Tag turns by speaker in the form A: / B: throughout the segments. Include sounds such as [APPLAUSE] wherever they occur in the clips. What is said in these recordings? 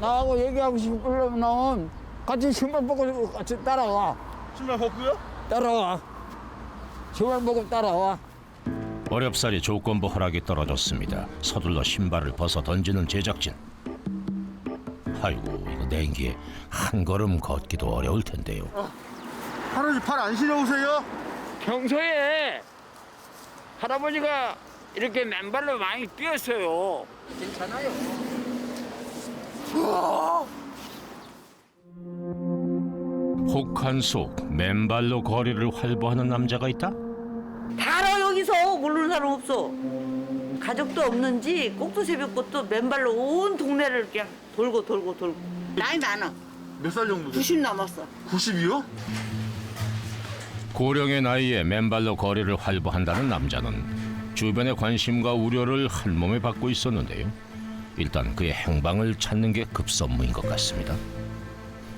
A: 나하고 얘기하고 싶으려면 같이 신발 벗고 같이 따라와.
B: 신발 벗고요?
A: 따라와. 신발 벗고 따라와.
C: 어렵사리 조건부 허락이 떨어졌습니다. 서둘러 신발을 벗어 던지는 제작진. 아이고 이거 냉기에 한 걸음 걷기도 어려울 텐데요.
B: 할아버지 팔 안 시려우세요?
A: 평소에 할아버지가 이렇게 맨발로 많이 뛰었어요. 괜찮아요.
C: 혹한 속 맨발로 거리를 활보하는 남자가 있다.
D: 바로 여기서 모르는 사람 없어. 가족도 없는지 꼭두 새벽부터 맨발로 온 동네를 그냥 돌고 돌고 돌고. 나이 많아.
B: 몇 살 정도?
D: 90 넘었어.
B: 90이요?
C: 고령의 나이에 맨발로 거리를 활보한다는 남자는 주변의 관심과 우려를 한 몸에 받고 있었는데요. 일단 그의 행방을 찾는 게 급선무인 것 같습니다.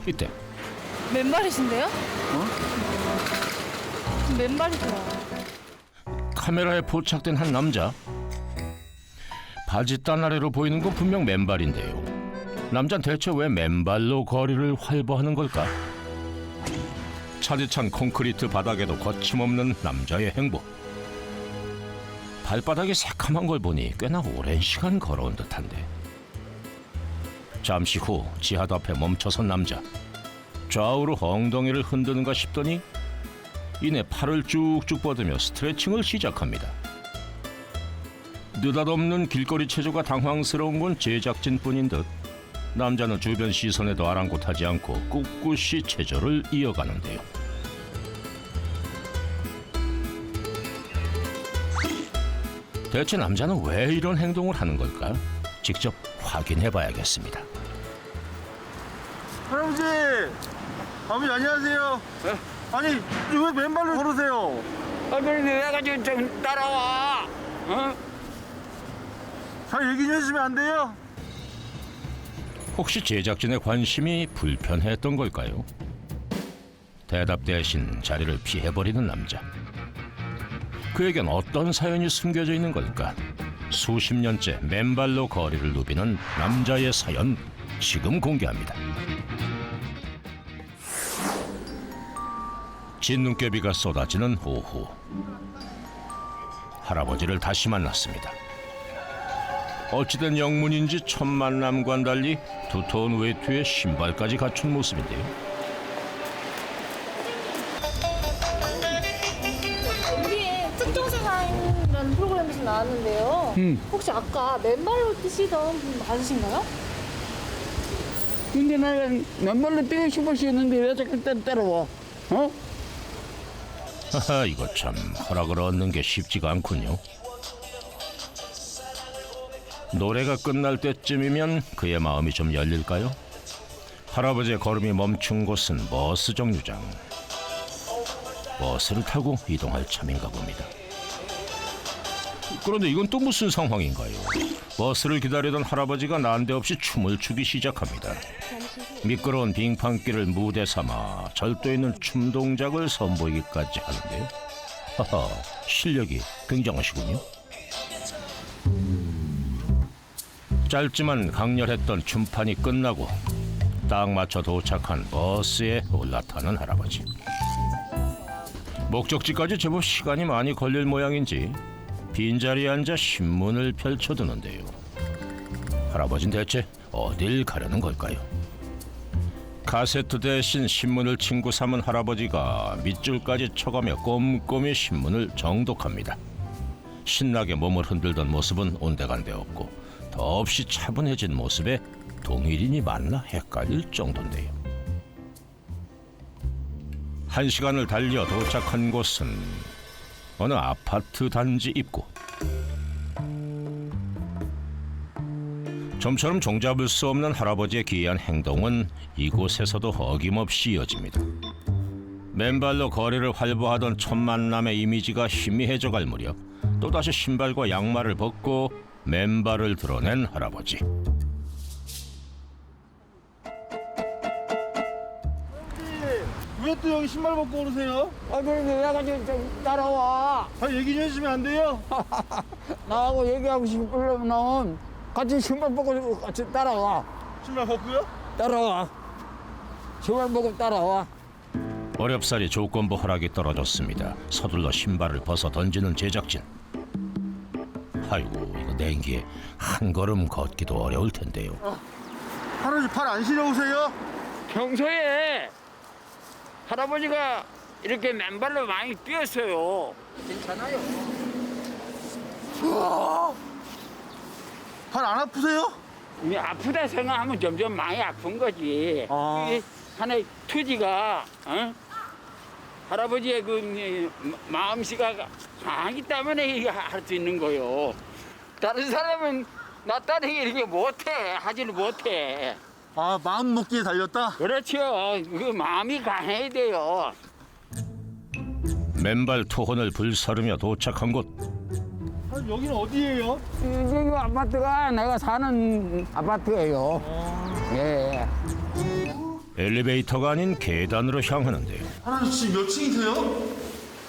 C: 이때
E: 맨발이신데요? 맨발이세요.
C: 카메라에 포착된 한 남자. 바짓단 아래로 보이는 건 분명 맨발인데요. 남자는 대체 왜 맨발로 거리를 활보하는 걸까? 차디찬 콘크리트 바닥에도 거침없는 남자의 행보. 발바닥이 새카만 걸 보니 꽤나 오랜 시간 걸어온 듯한데. 잠시 후 지하도 앞에 멈춰선 남자. 좌우로 엉덩이를 흔드는가 싶더니 이내 팔을 쭉쭉 뻗으며 스트레칭을 시작합니다. 느닷없는 길거리 체조가 당황스러운 건 제작진뿐인 듯 남자는 주변 시선에도 아랑곳하지 않고 꿋꿋이 체조를 이어가는데요. 대체 남자는 왜 이런 행동을 하는 걸까? 직접 확인해 봐야겠습니다.
B: 할아버지! 아버지 안녕하세요. 아니 왜 맨발로 걸으세요?
A: 할머니 내가 좀, 좀 따라와. 어?
B: 잘 얘기 좀 해주시면 안 돼요?
C: 혹시 제작진의 관심이 불편했던 걸까요? 대답 대신 자리를 피해버리는 남자. 그에겐 어떤 사연이 숨겨져 있는 걸까? 수십 년째 맨발로 거리를 누비는 남자의 사연 지금 공개합니다. 진눈깨비가 쏟아지는 오후. 할아버지를 다시 만났습니다. 어찌된 영문인지 첫 만남과는 달리 두터운 외투에 신발까지 갖춘 모습인데요.
E: 나왔는데요. 혹시 아까 맨발로 뛰시던 분 맞으신가요?
A: 근데 나는 맨발로 뛰고 싶었었는데 왜 자꾸 따- 따라와? 어?
C: 하하 이거 참 허락을 얻는 게 쉽지가 않군요. 노래가 끝날 때쯤이면 그의 마음이 좀 열릴까요? 할아버지의 걸음이 멈춘 곳은 버스 정류장. 버스를 타고 이동할 참인가 봅니다. 그런데 이건 또 무슨 상황인가요? 버스를 기다리던 할아버지가 난데없이 춤을 추기 시작합니다. 미끄러운 빙판길을 무대 삼아 절도 있는 춤 동작을 선보이기까지 하는데요. 하하, 실력이 굉장하시군요. 짧지만 강렬했던 춤판이 끝나고 딱 맞춰 도착한 버스에 올라타는 할아버지. 목적지까지 제법 시간이 많이 걸릴 모양인지 빈자리에 앉아 신문을 펼쳐두는데요. 할아버지는 대체 어딜 가려는 걸까요? 카세트 대신 신문을 친구 삼은 할아버지가 밑줄까지 쳐가며 꼼꼼히 신문을 정독합니다. 신나게 몸을 흔들던 모습은 온데간데 없고 더없이 차분해진 모습에 동일인이 맞나 헷갈릴 정도인데요. 한 시간을 달려 도착한 곳은 어느 아파트 단지 입구. 좀처럼 종잡을 수 없는 할아버지의 기이한 행동은 이곳에서도 어김없이 이어집니다. 맨발로 거리를 활보하던 첫 만남의 이미지가 희미해져갈 무렵 또다시 신발과 양말을 벗고 맨발을 드러낸 할아버지.
B: 왜또 여기 신발 벗고 오르세요?
A: 할머니 내가 좀, 좀 따라와.
B: 잘 얘기 좀 해주시면 안 돼요? [LAUGHS]
A: 나하고 얘기하고 싶으려면 같이 신발 벗고 같이 따라와.
B: 신발 벗고요?
F: 따라와. 신발 보고 따라와.
C: 어렵사리 조건부 허락이 떨어졌습니다. 서둘러 신발을 벗어 던지는 제작진. 아이고 이거 냉기에 한 걸음 걷기도 어려울 텐데요.
B: 할아버지 팔 안 시려우세요?
F: 평소에 할아버지가 이렇게 맨발로 많이 뛰었어요. 괜찮아요.
B: 팔안 아프세요?
F: 이 아프다 생각하면 점점 많이 아픈 거지.
B: 아.
F: 이게 하나의 투지가 어? 할아버지의 그 이, 마- 마음씨가 강하기 때문에 할수 있는 거요. 다른 사람은 나 따르기 이렇게 못해 하지는 못해.
B: 아 마음 먹기에 달렸다?
F: 그렇죠. 그 마음이 강해야 돼요.
C: 맨발 투혼을 불사르며 도착한 곳.
B: 아, 여기는 어디예요?
F: 여기 아파트가 내가 사는 아파트예요. 예.
C: 엘리베이터가 아닌 계단으로 향하는데요.
B: 할아버지 지금 몇 층이세요?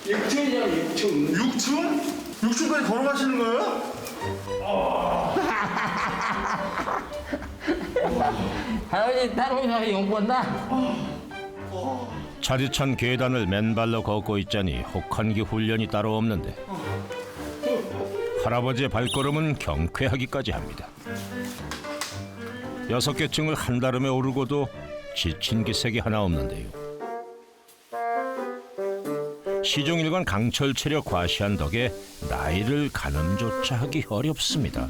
F: 6층이요, 6층.
B: 6층? 6층까지 걸어가시는 거예요? [LAUGHS] [LAUGHS]
F: 할아버지 따라오셔서 용 본다.
C: 차디찬 계단을 맨발로 걷고 있자니 혹한기 훈련이 따로 없는데 할아버지의 발걸음은 경쾌하기까지 합니다. 여섯 개 층을 한달음에 오르고도 지친 기색이 하나 없는데요. 시종일관 강철 체력 과시한 덕에 나이를 가늠조차 하기 어렵습니다.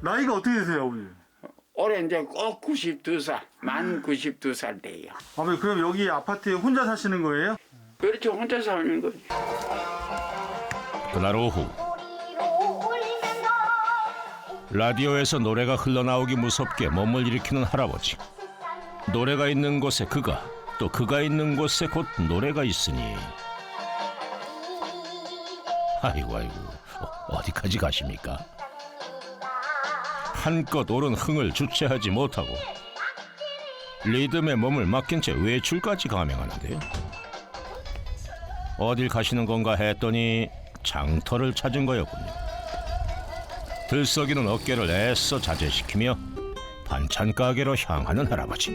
B: 나이가 어떻게 되세요 아버지?
F: 올해 이제 꼭 92살, 만 92살 돼요.
B: 아버지 그럼 여기 아파트에 혼자 사시는 거예요?
F: 그렇죠, 혼자 사는 거지.
C: 그날 오후 라디오에서 노래가 흘러나오기 무섭게 몸을 일으키는 할아버지 노래가 있는 곳에 그가 또 그가 있는 곳에 곧 노래가 있으니 아이고 아이고 어, 어디까지 가십니까 한껏 오른 흥을 주체하지 못하고 리듬에 몸을 맡긴 채 외출까지 감행하는데요 어딜 가시는 건가 했더니 장터를 찾은 거였군요. 들썩이는 어깨를 애써 자제시키며 반찬 가게로 향하는 할아버지.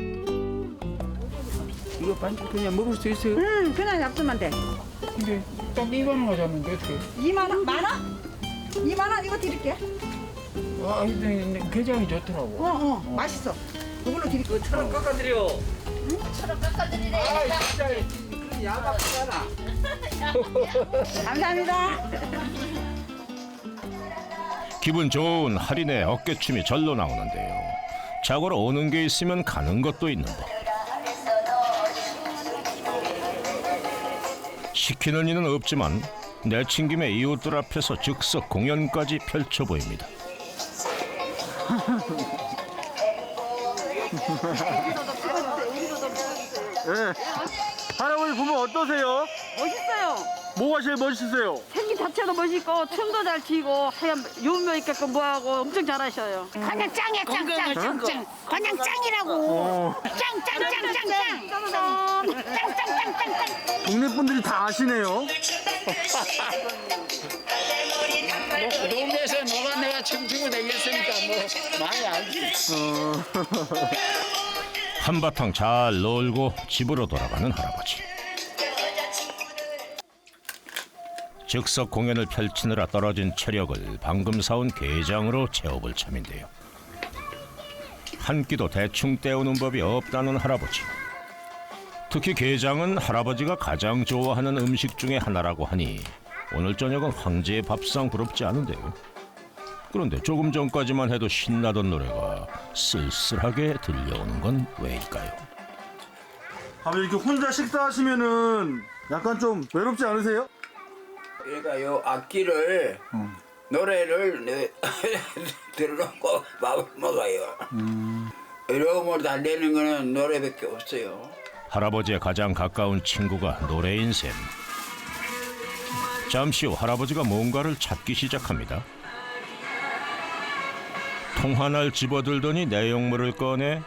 F: 이거 반찬 그냥 먹을 수 있어요?
G: 응, 그냥 놔두면 돼.
F: 근데 딱 이거는 거잖는데 어떻게?
G: 2만 원? 만 원? 2만 원 이거 드릴게.
F: 와, 근데 게장이 좋더라고.
G: 어, 어, 맛있어. 이걸로 드릴게.
F: 천원 깎아드려. 응? 천원 깎아드리네. 아, 진짜 그 야박하잖아. [LAUGHS]
G: 감사합니다.
C: 기분 좋은 할인의 어깨춤이 절로 나오는데요. 자고로 오는 게 있으면 가는 것도 있는데. 시키는 이는 없지만 내친김에 이웃들 앞에서 즉석 공연까지 펼쳐 보입니다.
B: 네. 할아버지 보면 어떠세요?
E: 멋있어요.
B: 뭐가 제일 멋있으세요?
E: 생기 자체도 멋있고 춤도 잘 추고 하얀 유명 있게끔 뭐하고 엄청 잘하셔요.
D: 그냥 짱이야 짱짱 짱짱 그냥 짱이라고 짱짱짱짱짱 짱짱짱짱짱
B: 동네 분들이 다 아시네요. [LAUGHS]
F: 동네에서 누가 내가 춤추고 다녔으니까 뭐 많이 알지. [LAUGHS]
C: 한바탕 잘 놀고 집으로 돌아가는 할아버지. 즉석 공연을 펼치느라 떨어진 체력을 방금 사온 게장으로 채워볼 참인데요. 한 끼도 대충 때우는 법이 없다는 할아버지. 특히 게장은 할아버지가 가장 좋아하는 음식 중에 하나라고 하니 오늘 저녁은 황제의 밥상 부럽지 않은데요. 그런데 조금 전까지만 해도 신나던 노래가 쓸쓸하게 들려오는 건 왜일까요?
B: 아버지 이렇게 혼자 식사하시면은 약간 좀 외롭지 않으세요?
H: 그러니까 요 악기를 노래를 내- [LAUGHS] 들어놓고 밥을 먹어요. 외로움을 달래는 거는 노래밖에 없어요.
C: 할아버지의 가장 가까운 친구가 노래인 셈. 잠시 후 할아버지가 뭔가를 찾기 시작합니다. 통화날 집어들더니 내용물을 꺼내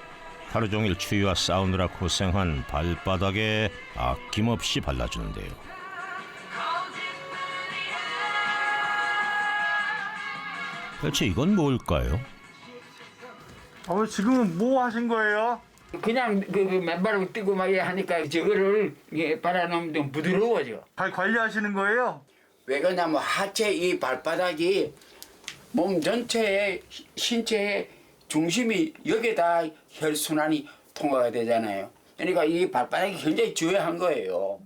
C: 하루 종일 추위와 싸우느라 고생한 발바닥에 아낌없이 발라주는데요. 대체 이건 뭘까요?
B: 아버님 지금은 뭐 하신 거예요?
A: 그냥 그, 그 맨발로 뛰고 막 하니까 저거를 예, 빨아놓으면 부드러워져.
B: 발 관리하시는 거예요?
F: 왜 그러냐면 하체 이 발바닥이 몸 전체의 시- 신체의 중심이 여기다 혈순환이 통과가 되잖아요. 그러니까 이 발바닥이 굉장히 중요한 거예요.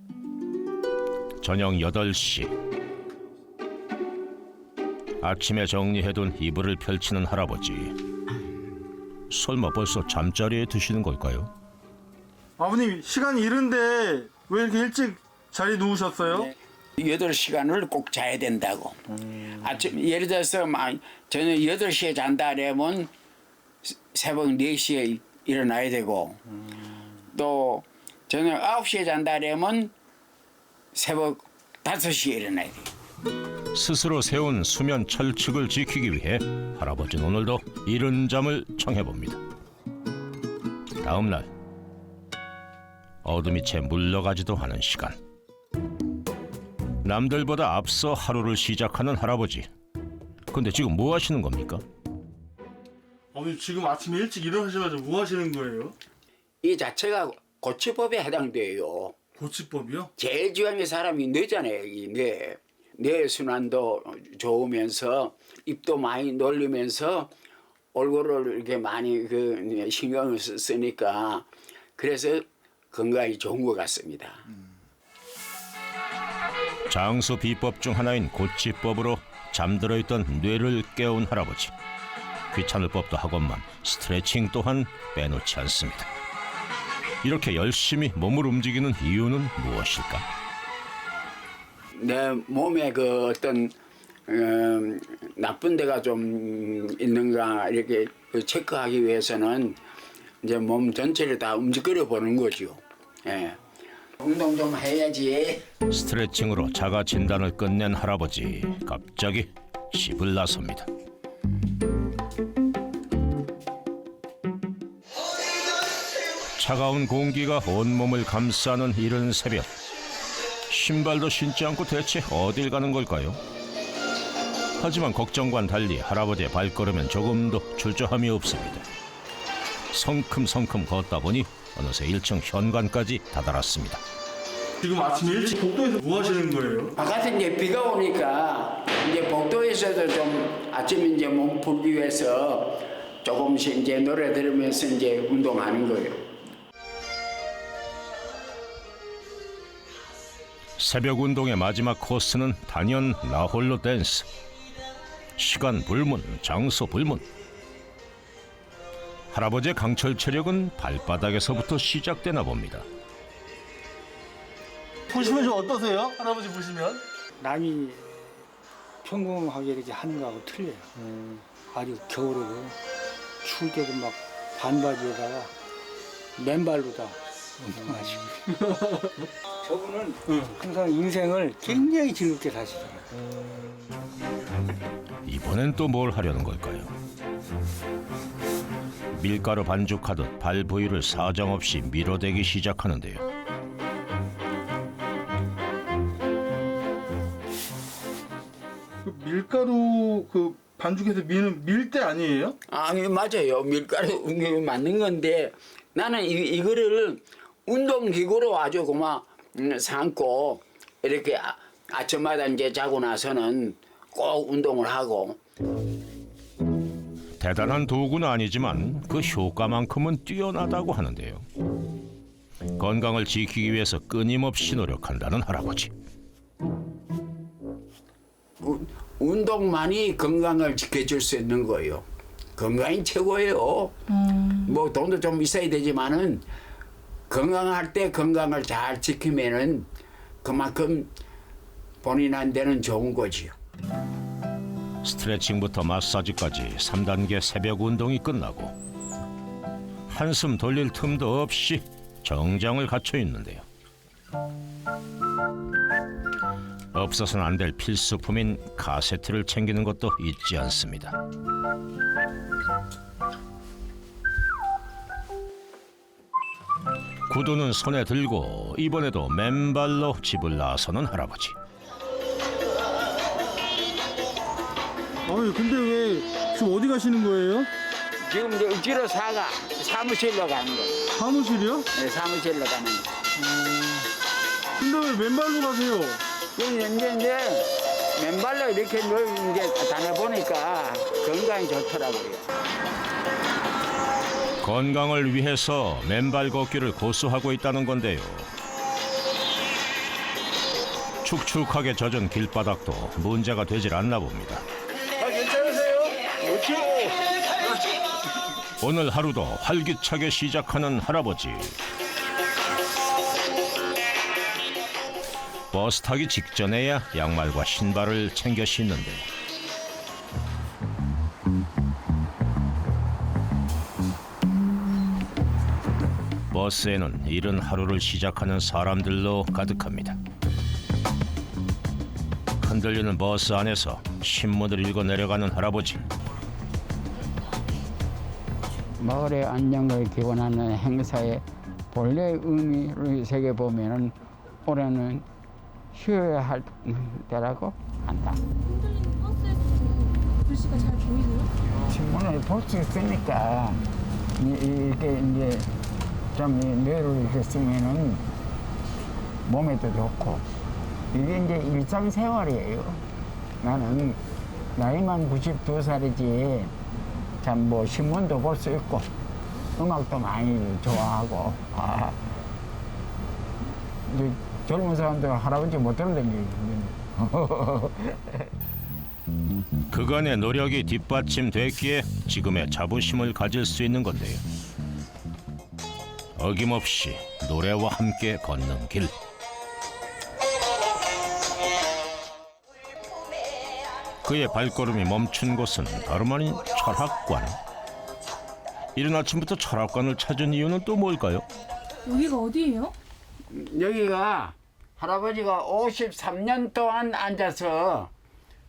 C: 저녁 8시 아침에 정리해둔 이불을 펼치는 할아버지 설마 벌써 잠자리에 드시는 걸까요?
B: 아버님 시간이 이른데 왜 이렇게 일찍 자리에 누우셨어요?
F: 여덟 시간을 꼭 자야 된다고. 아침 예를 들어서 막 저녁 8시에 잔다 그러면 새- 새벽 4시에 일어나야 되고 또 저녁 9시에 잔다 그러면 새벽 5시에 일어나야 돼.
C: 스스로 세운 수면 철칙을 지키기 위해 할아버지는 오늘도 이른 잠을 청해봅니다. 다음 날 어둠이 채 물러가지도 하는 시간. 남들보다 앞서 하루를 시작하는 할아버지. 근데 지금 뭐 하시는 겁니까?
B: 아버님 지금 아침에 일찍 일어나셔가지고 뭐 하시는 거예요?
F: 이 자체가 고치법에 해당돼요.
B: 고치법이요?
F: 제일 중요한 게 사람이 뇌잖아요. 이 뇌. 뇌 순환도 좋으면서 입도 많이 놀리면서 얼굴을 이렇게 많이 그 신경을 쓰- 쓰니까 그래서 건강이 좋은 것 같습니다.
C: 장수 비법 중 하나인 고치법으로 잠들어 있던 뇌를 깨운 할아버지. 귀찮을 법도 하건만 스트레칭 또한 빼놓지 않습니다. 이렇게 열심히 몸을 움직이는 이유는 무엇일까?
F: 내 몸에 그 어떤 음, 나쁜 데가 좀 있는가 이렇게 그 체크하기 위해서는 이제 몸 전체를 다 움직여 보는 거죠. 예. 운동 좀 해야지.
C: 스트레칭으로 자가 진단을 끝낸 할아버지 갑자기 집을 나섭니다. 차가운 공기가 온몸을 감싸는 이른 새벽. 신발도 신지 않고 대체 어딜 가는 걸까요? 하지만 걱정과는 달리 할아버지의 발걸음엔 조금도 주저함이 없습니다. 성큼성큼 걷다 보니 어느새 1층 현관까지 다다랐습니다.
B: 지금 아침에 일찍 복도에서 뭐 하시는 거예요?
F: 바깥에 이제 비가 오니까 이제 복도에서도 좀 아침 이제 몸 풀기 위해서 조금씩 이제 노래 들으면서 이제 운동하는 거예요.
C: 새벽 운동의 마지막 코스는 단연 나홀로 댄스. 시간 불문, 장소 불문. 할아버지의 강철 체력은 발바닥에서부터 시작되나 봅니다.
B: 보시면 좀 어떠세요? 할아버지 보시면?
I: 남이 평범하게 이렇게 하는 거하고 틀려요. 아주 겨울에도 추울 때도 막 반바지에다가 맨발로 다 운동하시고. 저분은 항상 인생을 굉장히 즐겁게 사시더라고요.
C: 이번엔 또 뭘 하려는 걸까요? 밀가루 반죽하듯 발 부위를 사정없이 밀어대기 시작하는데요.
B: 그 밀가루 그 반죽해서 미는 밀대 아니에요?
F: 아니 맞아요 밀가루 이게 맞는 건데 나는 이, 이거를 운동기구로 아주 그만 음, 삼고 이렇게 아, 아침마다 이제 자고 나서는 꼭 운동을 하고
C: 대단한 도구는 아니지만 그 효과만큼은 뛰어나다고 하는데요. 건강을 지키기 위해서 끊임없이 노력한다는 할아버지.
F: 우- 운동만이 건강을 지켜줄 수 있는 거예요. 건강이 최고예요. 뭐 돈도 좀 있어야 되지만은 건강할 때 건강을 잘 지키면은 그만큼 본인한테는 좋은 거지요.
C: 스트레칭부터 마사지까지 3단계 새벽 운동이 끝나고 한숨 돌릴 틈도 없이 정장을 갖춰 있는데요. 없어서는 안 될 필수품인 카세트를 챙기는 것도 잊지 않습니다. 구두는 손에 들고 이번에도 맨발로 집을 나서는 할아버지.
B: 아버님 근데 왜 지금 어디 가시는 거예요?
F: 지금 이제 억지로 사가 사무실로 가는 거.
B: 사무실이요?
F: 네, 사무실로 가는 거.
B: 근데 왜 맨발로 가세요?
F: 그럼 이제 이제 맨발로 이렇게 늘 이제 다녀보니까 건강이 좋더라고요.
C: 건강을 위해서 맨발 걷기를 고수하고 있다는 건데요. 축축하게 젖은 길바닥도 문제가 되질 않나 봅니다. 오늘 하루도 활기차게 시작하는 할아버지. 버스 타기 직전에야 양말과 신발을 챙겨 신는데 버스에는 이른 하루를 시작하는 사람들로 가득합니다. 흔들리는 버스 안에서 신문을 읽어 내려가는 할아버지.
J: 마을의 안녕을 기원하는 행사의 본래 의미를 새겨보면 올해는 쉬어야 할 때라고 한다.
K: 글씨가 잘 보이세요?
J: 신문을 볼수 있으니까 이- 이게 이제 좀 뇌를 이렇게 쓰면은 몸에도 좋고 이게 이제 일상생활이에요. 나는 나이만 92살이지 참 뭐 신문도 볼 수 있고 음악도 많이 좋아하고 아, 이제 젊은 사람들 할아버지 못 들은 [LAUGHS]
C: 그간의 노력이 뒷받침됐기에 지금의 자부심을 가질 수 있는 건데요. 어김없이 노래와 함께 걷는 길. 그의 발걸음이 멈춘 곳은 다름 아닌 철학관. 이른 아침부터 철학관을 찾은 이유는 또 뭘까요?
K: 여기가 어디예요?
L: 여기가 할아버지가 53년 동안 앉아서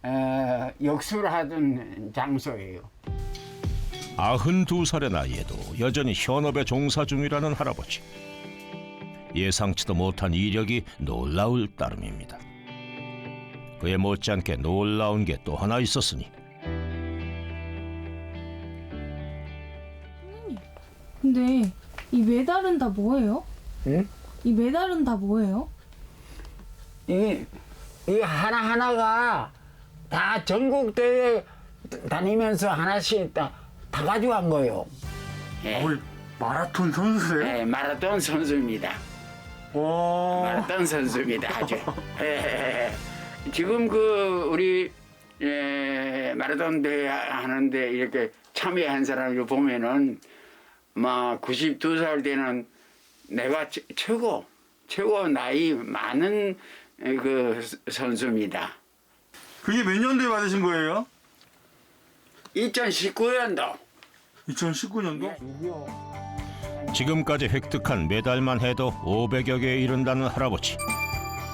L: 어, 역수를 하던 장소예요.
C: 아흔두 살의 나이에도 여전히 현업에 종사 중이라는 할아버지. 예상치도 못한 이력이 놀라울 따름입니다. 그에 못지않게 놀라운 게 또 하나 있었으니
K: 근데 이 메달은 다 뭐예요?
L: 응?
K: 이 메달은 다 뭐예요?
L: 이, 이 하나하나가 다 전국 대회 다니면서 하나씩 다, 다 가져간 거예요.
F: 예,
B: 아버지 마라톤 선수세요?
F: 예, 마라톤 선수입니다.
B: 와.
F: 마라톤 선수입니다. 아주. 예, 지금 그 우리 예, 마라톤 대회 하는데 이렇게 참여한 사람을 보면은 막 92살 되는 내가 최- 최고 최고 나이 많은 그 선수입니다.
B: 그게 몇 년도에 받으신 거예요?
F: 2019년도
B: 2019년도?
C: 지금까지 획득한 메달만 해도 500여 개에 이른다는 할아버지.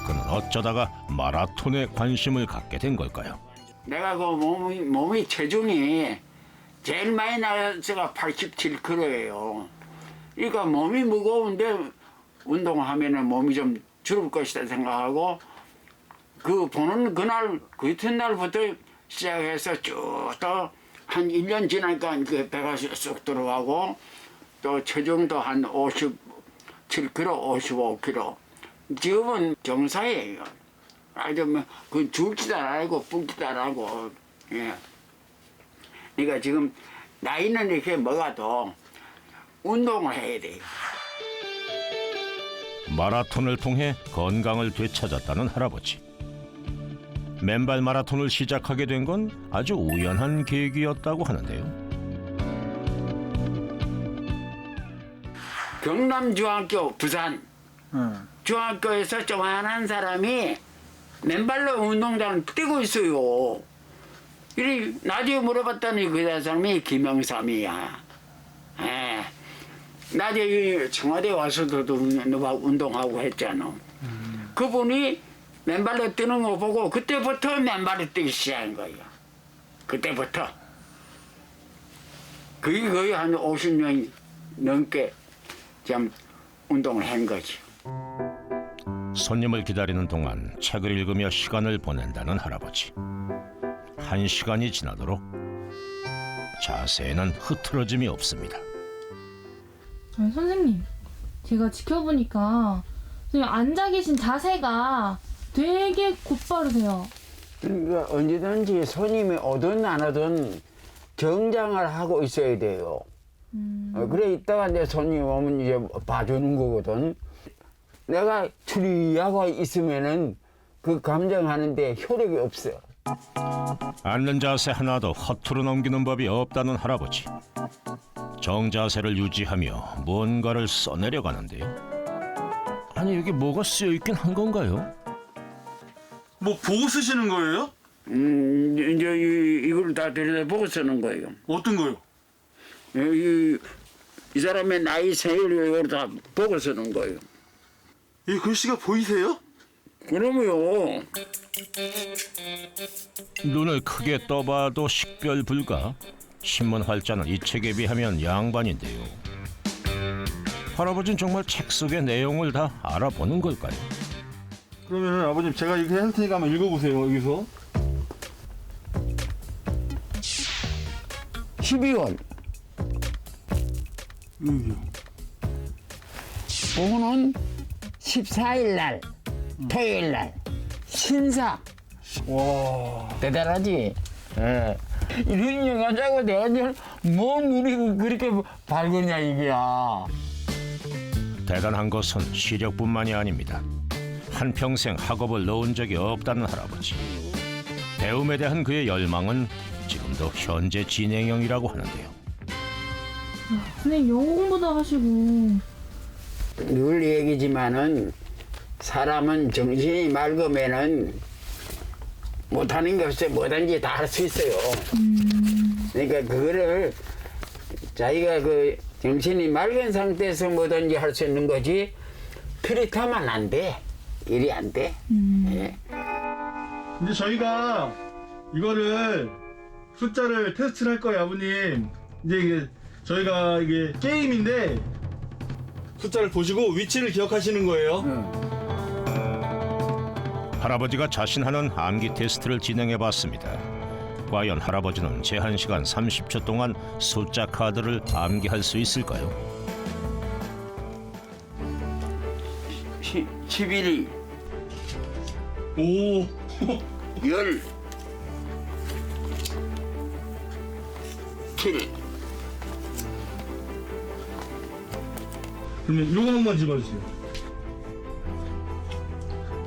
C: 그는 어쩌다가 마라톤에 관심을 갖게 된 걸까요?
F: 내가 그 몸이, 몸이 체중이 제일 많이 나가서가 87kg예요. 그러니까 몸이 무거운데 운동하면은 몸이 좀 줄을 것이다 생각하고 그 보는 그날 그 이튿날부터 시작해서 쭉 또 한 1년 지나니까 그 배가 쑥 들어가고 또 체중도 한 57kg, 55kg. 지금은 정사예요. 아주 뭐그 줄지도 않고 붓지도 않고 예. 그러니까 지금 나이는 이렇게 먹어도 운동을 해야 돼요.
C: 마라톤을 통해 건강을 되찾았다는 할아버지. 맨발 마라톤을 시작하게 된 건 아주 우연한 계기였다고 하는데요.
F: 경남중학교 부산
B: 응.
F: 중학교에서 조만한 사람이 맨발로 운동장을 뛰고 있어요. 이래 나중에 물어봤더니 그 사람이 김영삼이야. 예. 나중에 이 청와대 와서도 운동하고 했잖아. 그분이 맨발로 뛰는 거 보고 그때부터 맨발로 뛰기 시작한 거예요. 그때부터. 그게 거의 한 50년 넘게 좀 운동을 한 거지.
C: 손님을 기다리는 동안 책을 읽으며 시간을 보낸다는 할아버지. 한 시간이 지나도록 자세에는 흐트러짐이 없습니다.
K: 아니, 선생님, 제가 지켜보니까 그냥 앉아 계신 자세가 되게 곧바르세요.
F: 그러니까 언제든지 손님이 오든 안 오든 정장을 하고 있어야 돼요. 어, 그래 있다가 내 손님 오면 이제 봐주는 거거든. 내가 추리하고 있으면은 그 감정하는데 효력이 없어.
C: 앉는 자세 하나도 허투루 넘기는 법이 없다는 할아버지. 정자세를 유지하며 뭔가를 써내려 가는데요. 아니 여기 뭐가 쓰여 있긴 한 건가요?
B: 뭐 보고 쓰시는 거예요?
F: 음, 이제 이, 이걸 다 들여다보고 쓰는 거예요.
B: 어떤 거요?
F: 이, 이 사람의 나이 생일을 다 보고 쓰는 거예요.
B: 이 글씨가 보이세요?
F: 그러면요.
C: 눈을 크게 떠봐도 식별 불가. 신문 활자는 이 책에 비하면 양반인데요. 할아버지는 정말 책 속의 내용을 다 알아보는 걸까요?
B: 그러면 아버님 제가 이렇게 할 테니까 한번 읽어보세요 여기서
F: 12월.
B: 여기요
F: 오는 14일 날, 토요일 날, 신사.
B: 와
F: 대단하지? 예. 이런 영화자고 내가 뭔 눈이 그렇게 밝으냐, 이게야.
C: 대단한 것은 시력뿐만이 아닙니다. 한평생 학업을 넣은 적이 없다는 할아버지. 배움에 대한 그의 열망은 지금도 현재 진행형이라고 하는데요.
K: 선생님 영어 공부도 하시고
F: 늘 얘기지만은 사람은 정신이 맑으면은 못하는 게 없어요. 뭐든지 다 할 수 있어요. 그러니까 그거를 자기가 그 정신이 맑은 상태에서 뭐든지 할 수 있는 거지 그렇다면 안 돼. 일이 안 돼. 예.
B: 이제 저희가 이거를 숫자를 테스트를 할 거예요 아버님 이제 이게 저희가 이게 게임인데 숫자를 보시고 위치를 기억하시는 거예요.
C: 할아버지가 자신하는 암기 테스트를 진행해 봤습니다. 과연 할아버지는 제한 시간 30초 동안 숫자 카드를 암기할 수 있을까요?
F: 11이.
B: 오.
F: 열, 칠,
B: 그러면 요거 한번 집어주세요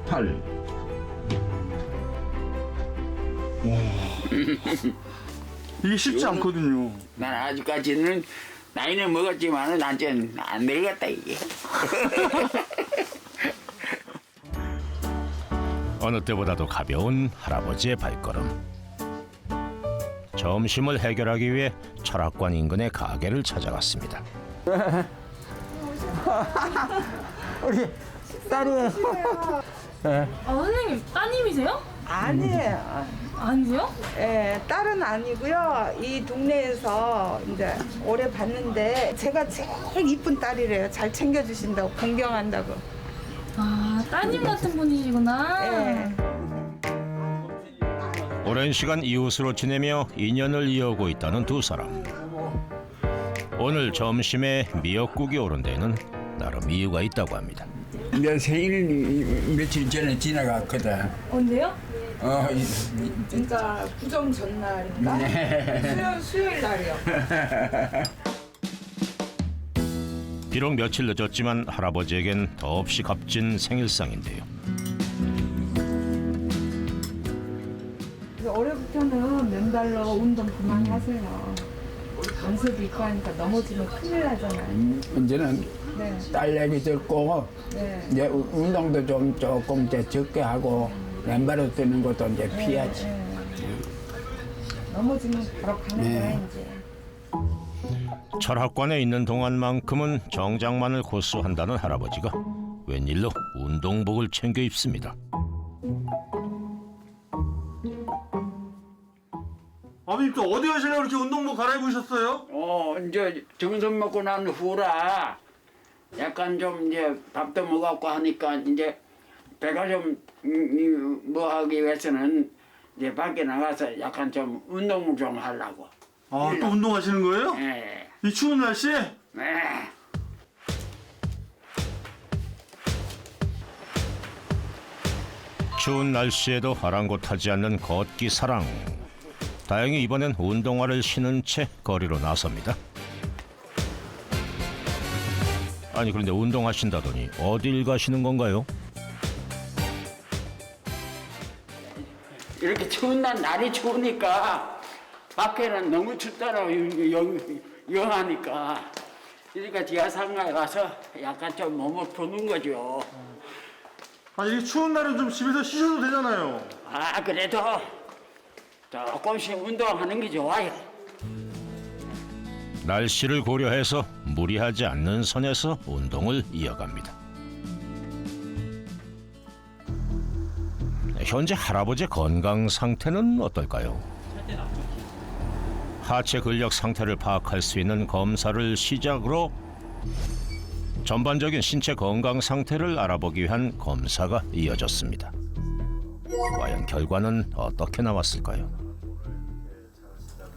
F: 팔.
B: 이게 쉽지 않거든요
F: 난 아직까지는 나이는 먹었지만은 난안 늙었다 이게. [LAUGHS]
C: 어느 때보다도 가벼운 할아버지의 발걸음. 점심을 해결하기 위해 철학관 인근의 가게를 찾아갔습니다. [LAUGHS] [LAUGHS]
F: 우리 딸이 [LAUGHS]
K: 아 선생님 따님이세요?
M: 아니에요.
K: 아니세요?
M: 예, 딸은 아니고요. 이 동네에서 이제 오래 봤는데 제가 제일 이쁜 딸이래요. 잘 챙겨주신다고, 공경한다고.
K: 아 따님 같은 분이시구나.
M: 예.
C: 오랜 시간 이웃으로 지내며 인연을 이어오고 있다는 두 사람. 오늘 점심에 미역국이 오른 데에는 나름 이유가 있다고 합니다.
F: 내 생일 며칠 전에 지나갔거든.
K: 언제요?
F: 어,
M: 그러니까 구정 전날인가? 수요, 수요일 날이요. [LAUGHS]
C: 비록 며칠 늦었지만 할아버지에겐 더없이 값진 생일상인데요.
M: 그래서 올해부터는 맨발로 운동 그만 하세요. 연습 있고 하니까 넘어지면 큰일 나잖아요.
F: 이제는
M: 네,
F: 딸 얘기 듣고
M: 네.
F: 이제 우- 운동도 좀 조금 이제 적게 하고 맨발로 뛰는 것도 이제 피하지.
M: 네. 넘어지면 바로 가는
F: 네.
M: 거야, 이제.
C: 철학관에 있는 동안만큼은 정장만을 고수한다는 할아버지가 웬일로 운동복을 챙겨 입습니다.
B: 아버님 또 어디 가시려고 이렇게 운동복 갈아입으셨어요?
F: 어, 이제 점심 먹고 난 후라 약간 좀 이제 밥도 먹었고 하니까 이제 배가 좀뭐 하기 위해서는 이제 밖에 나가서 약간 좀 운동을 좀 하려고.
B: 아, 또 운동하시는 거예요?
F: 예.
B: 이 추운 날씨에?
F: 네.
C: 추운 날씨에도 아랑곳하지 않는 걷기 사랑. 다행히 이번엔 운동화를 신은 채 거리로 나섭니다. 아니 그런데 운동하신다더니 어딜 가시는 건가요?
F: 이렇게 추운 날 날이 추우니까 밖에는 너무 영, 영하니까 그러니까 지하상가에 가서 약간 좀 몸을 푸는 거죠.
B: 아, 이 추운 날은 좀 집에서 쉬셔도 되잖아요.
F: 아 그래도 조금씩 운동하는 게 좋아요.
C: 날씨를 고려해서 무리하지 않는 선에서 운동을 이어갑니다. 현재 할아버지의 건강 상태는 어떨까요? 하체 근력 상태를 파악할 수 있는 검사를 시작으로 전반적인 신체 건강 상태를 알아보기 위한 검사가 이어졌습니다. 과연 결과는 어떻게 나왔을까요?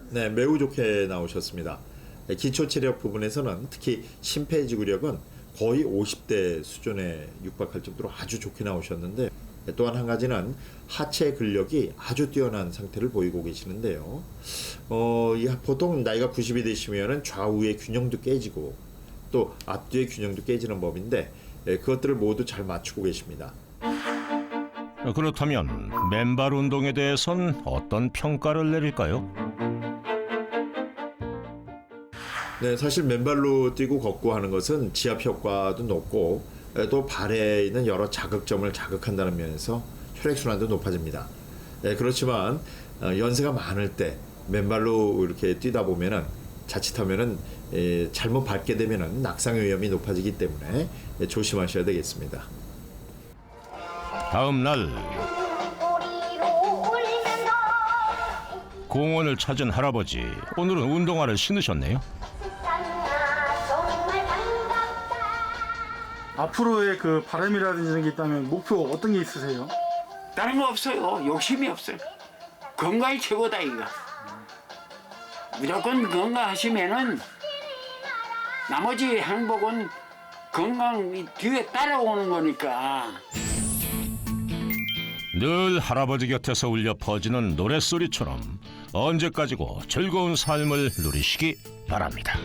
N: 네, 매우 좋게 나오셨습니다. 네, 기초 체력 부분에서는 특히 심폐지구력은 거의 50대 수준에 육박할 정도로 아주 좋게 나오셨는데 네, 또한 한 가지는 하체 근력이 아주 뛰어난 상태를 보이고 계시는데요. 어, 이 보통 나이가 90이 되시면은 좌우의 균형도 깨지고 또 앞뒤의 균형도 깨지는 법인데 예, 그것들을 모두 잘 맞추고 계십니다.
C: 그렇다면 맨발 운동에 대해선 어떤 평가를 내릴까요?
N: 네, 사실 맨발로 뛰고 걷고 하는 것은 지압 효과도 높고 에, 또 발에 있는 여러 자극점을 자극한다는 면에서 혈액 순환도 높아집니다. 네, 그렇지만 어, 연세가 많을 때 맨발로 이렇게 뛰다 보면은 자칫하면은 에, 잘못 밟게 되면은 낙상 위험이 높아지기 때문에 예, 조심하셔야 되겠습니다.
C: 다음 날 공원을 찾은 할아버지 오늘은 운동화를 신으셨네요.
B: 앞으로의 그 바람이라든지 이런 게 있다면 목표 어떤 게 있으세요?
F: 다른 거 없어요. 욕심이 없어요. 건강이 최고다 이거. 무조건 건강하시면은 나머지 행복은 건강 뒤에 따라오는 거니까.
C: 늘 할아버지 곁에서 울려 퍼지는 노랫소리처럼 언제까지고 즐거운 삶을 누리시기 바랍니다.